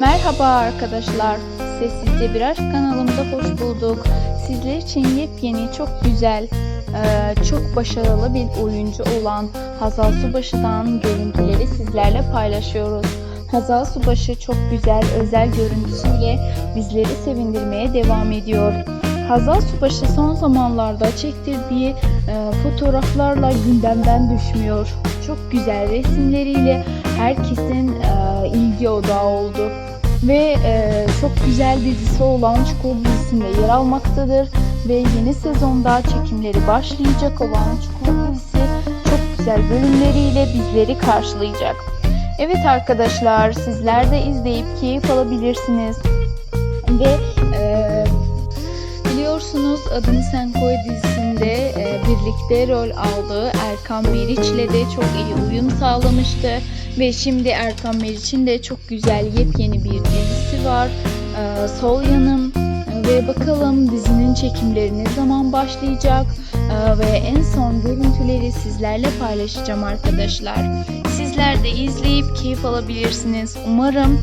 Merhaba arkadaşlar. Sessizce Bir Aşk kanalımda hoş bulduk. Sizler için yepyeni, çok güzel, eee, çok başarılı bir oyuncu olan Hazal Subaşı'dan görüntüleri sizlerle paylaşıyoruz. Hazal Subaşı çok güzel, özel görüntüsüyle bizleri sevindirmeye devam ediyor. Hazal Subaşı son zamanlarda çektirdiği eee, fotoğraflarla gündemden düşmüyor. Çok güzel resimleriyle herkesin eee, ilgi odağı oldu ve e, çok güzel dizisi olan Çukur dizisinde yer almaktadır ve yeni sezonda çekimleri başlayacak olan Çukur dizisi çok güzel bölümleriyle bizleri karşılayacak. Evet arkadaşlar sizler de izleyip keyif alabilirsiniz e, biliyorsunuz Adını Sen Koy dizisinde e, birlikte rol aldığı Erkan Meriç'le de çok iyi uyum sağlamıştı. Ve şimdi Erkan Meriç'in de çok güzel yepyeni bir dizisi var. Ee, Sol Yanım ve bakalım dizinin çekimleri ne zaman başlayacak Ee, ve en son görüntüleri sizlerle paylaşacağım arkadaşlar. Sizler de izleyip keyif alabilirsiniz. Umarım